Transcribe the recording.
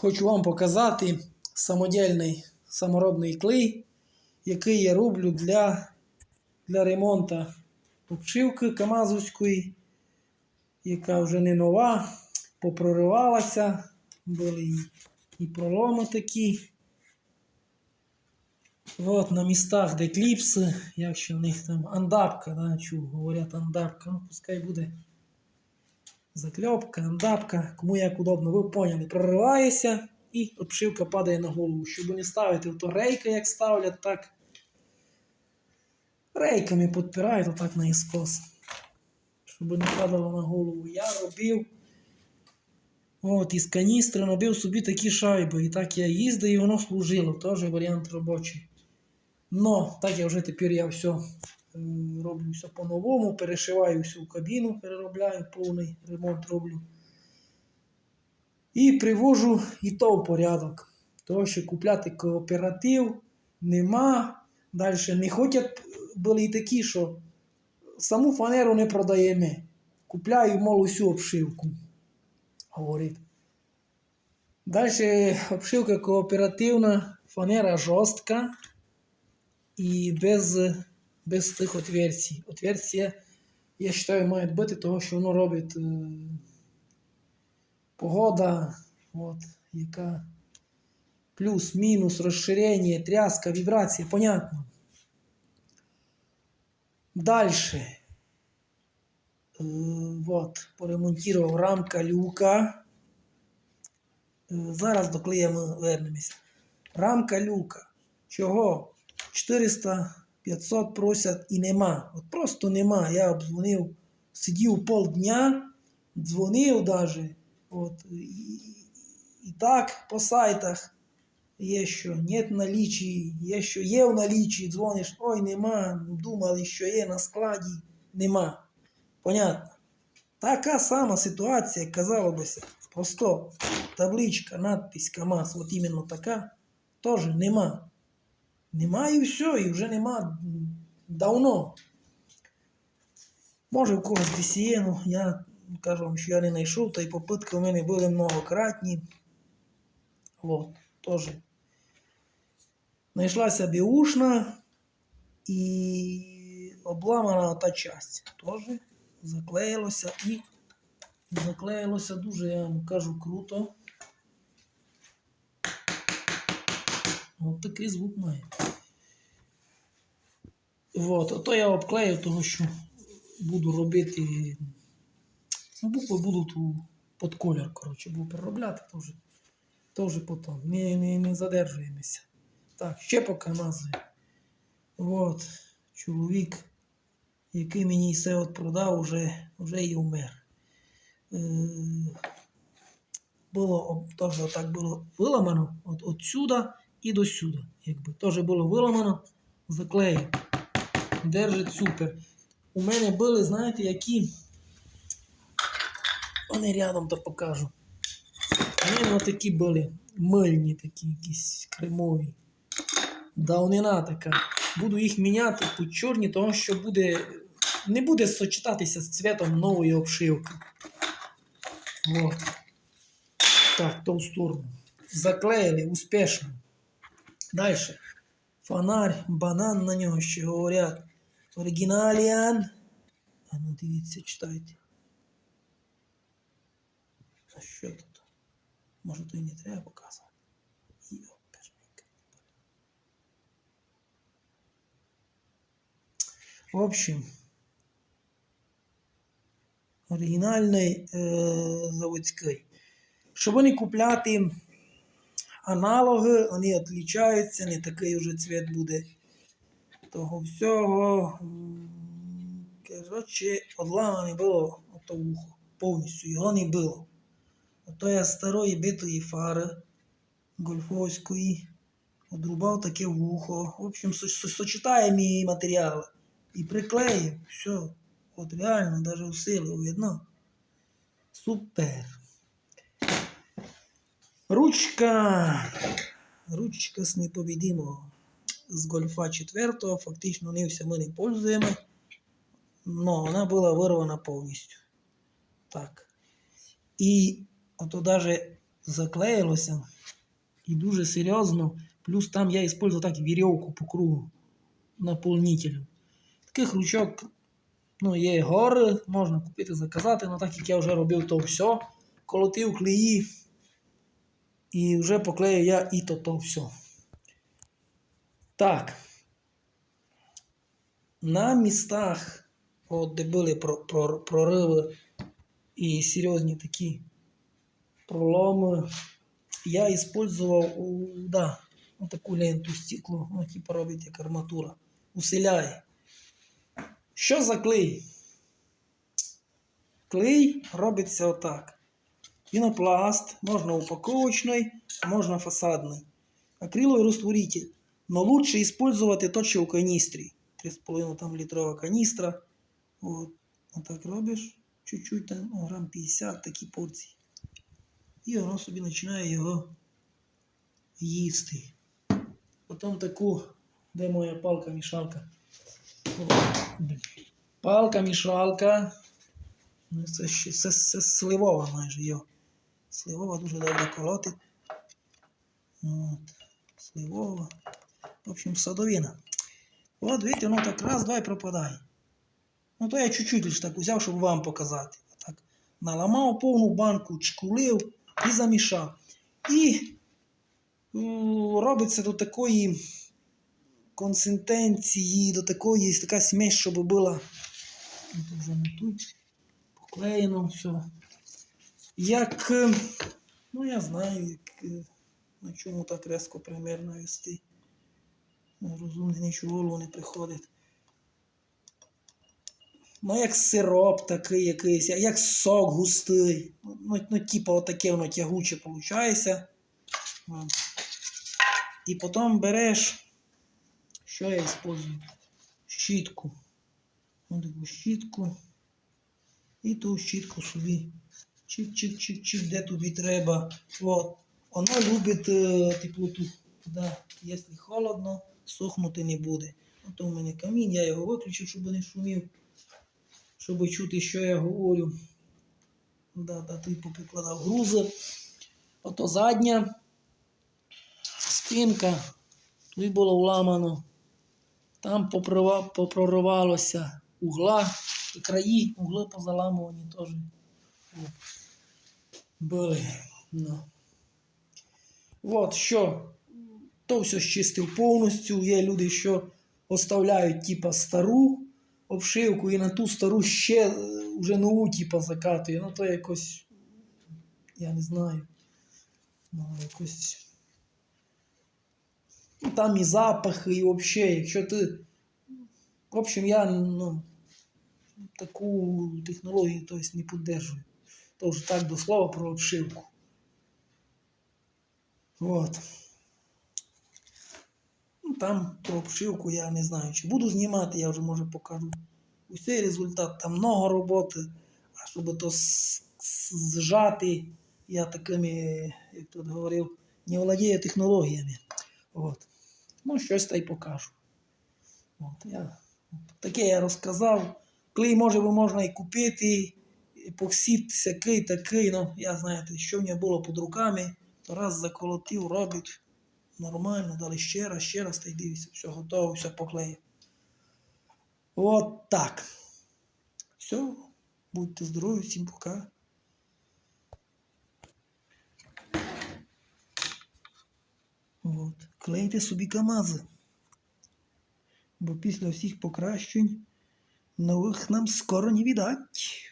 хочу вам показати самодільний саморобний клей, який я роблю для, для ремонту обшивки Камазовської, яка вже не нова, попроривалася, були і, і проломи такі. От на містах, де кліпси, якщо в них там андапка, да, чув, говорять андапка, ну пускай буде закльопка, андапка, кому як удобно, ви поняли, проривається і обшивка падає на голову. Щоб не ставити то рейки, як ставлять, так рейками підпирають отак на іскос. Щоб не падало на голову. Я робив от, із каністри набив собі такі шайби. І так я їздив, і воно служило. Теж варіант робочий. Но так я вже тепер я все роблю все по-новому, перешиваю всю кабіну, переробляю, повний ремонт роблю. І привожу і то в порядок. Тому що купляти кооператив нема. Далі не хочуть, були і такі, що саму фанеру не продаємо. Купляю, мол, усю обшивку. Говорить. Далі обшивка кооперативна, фанера жорстка і без, без тих отверстій. Отверстия, я вважаю, мають бути, того, що воно робить е, погода, от, яка плюс, мінус, розширення, тряска, вібрація, понятно. Е, вот, поремонтував рамка люка. Е, Зараз до клея ми вернемося. Рамка люка. Чого? 400, 500 просять і нема. От просто нема. Я обдзвонив, сидів полдня, дзвонив. От, і, і так по сайтах є що нет налічі, є що є в налічі, дзвониш, ой, нема, думали, що є на складі, нема. Понятно? Така сама ситуація, казало бися, просто табличка, надпись КАМАЗ, от іменно така, теж нема. Нема і все, і вже нема давно. Може в когось є, ну я кажу вам, що я не знайшов, та й попитки у мене були многократні. От, теж. Знайшлася біушна і обламана та часть. Теж заклеїлося і заклеїлося дуже, я вам кажу, круто. От такий звук має. От, ото я обклеїв, тому що буду робити. Ну, букви будуть у під колір, коротше, буду переробляти теж. Теж потім. Не, не, не задержуємося. Так, ще показую. От, чоловік, який мені все от продав, вже, вже і умер. Е, було теж отак було виламано от, от сюди і до сюди. Якби. Теж було виламано, заклеїв. Держить супер. У мене були, знаєте, які. Вони рядом то покажу. У мене такі були мильні, такі якісь кремові. Давнина така. Буду їх міняти по чорні, тому що буде, не буде сочетатися з цвітом нової обшивки. Вот. Так, ту сторону. Заклеїли успішно. Далі. Фонарь, банан на нього ще говорять. Оригіналіан. А ну дивіться, читайте. А що тут? Може то і не треба показувати. В общем, оригінальний е, заводський. Щоб вони купляти аналоги, вони відрізняються, не такий вже цвіт буде того всього. Коротше, одламане було ото вухо. Повністю його не було. Ото я старої битої фари гольфовської одрубав таке вухо. В общем, со- со- сочетаємі матеріали. І приклеїв. Все. От реально, навіть усилив, видно. Супер. Ручка. Ручка з непобідимого. З гольфа 4 фактично нився ми не пользуємо. Но вона була вирвана повністю. Так. І ото даже заклеїлося. І дуже серйозно. Плюс там я использую так вірьовку по кругу наповнителю. Таких ручок ну, є гори, можна купити, заказати, але так як я вже робив то все, колотив клеї, і вже поклею я і то то все. Так. На містах, от, де були про- про- прориви і серйозні такі проломи, я использував да, таку ленту стекло, ну, типу робить як арматура. Усиляє. Що за клей? Клей робиться отак. Пінопласт, можна упаковочний, а можна фасадний. Акриловий розтворитель. Но лучше использовать то, що у каністрі. 3,5 там літрова каністра. От. Отак робиш. Чуть-чуть там, ну, грам 50 такі порції. І воно собі починає його їсти. Потім таку, де моя палка-мішалка. Палка-мішалка. Ну, Це, ще, це, це сливова майже йо. Сливова дуже добре колотить. От. Сливова. В общем, садовина. От, видите, воно так раз, два і пропадає. Ну то я чуть-чуть лише так взяв, щоб вам показати. Так, наламав повну банку, чкулив і замішав. І ну, робиться до такої консистенції, до такої така смесь, щоб була ну, вже тут, поклеєно все. Як, е, ну я знаю, як, е, на чому так резко примерно вести. Ну, розумний нічого голову не приходить. Ну, як сироп такий якийсь, як сок густий. Ну, ну типу, отаке воно тягуче виходить. І потім береш, що я использую? Щітку. Ось таку щітку. І ту щітку собі. Чик-чик-чик-чик, де тобі треба. От. Воно любить е, теплоту. Да. Якщо холодно, сохнути не буде. Ото у мене камін, я його виключив, щоб не шумів, щоб чути, що я говорю. Да, да, ти поприкладав грузи. Ото задня спинка, тут було вламано. Там попроривалося угла, і краї, угли позаламувані теж були. Ну. От що. То все щистив повністю. Є люди, що оставляють типа стару обшивку і на ту стару ще е, вже нову типа закатує. Ну то якось. Я не знаю. Ну, якось. Там і запахи, і взагалі, якщо ти. В общем, я ну, таку технологію тобто, не підтримую. То вже так до слова про обшивку. Вот. Ну, там про обшивку я не знаю, чи буду знімати, я вже може покажу. Усей результат, там много роботи, а щоб то зжати, я такими, як тут говорив, не володію технологіями. От. Ну, щось та й покажу. От, я, таке я розказав. Клей може можна і купити, епоксид всякий такий, ну, я знаєте, що в нього було під руками, то раз заколотив, робить нормально, далі ще раз, ще раз, та й дивися, все готово, все поклеїв. От так. Все, будьте здорові, всім пока. От. Клейте собі камази. Бо після всіх покращень нових нам скоро не віддать.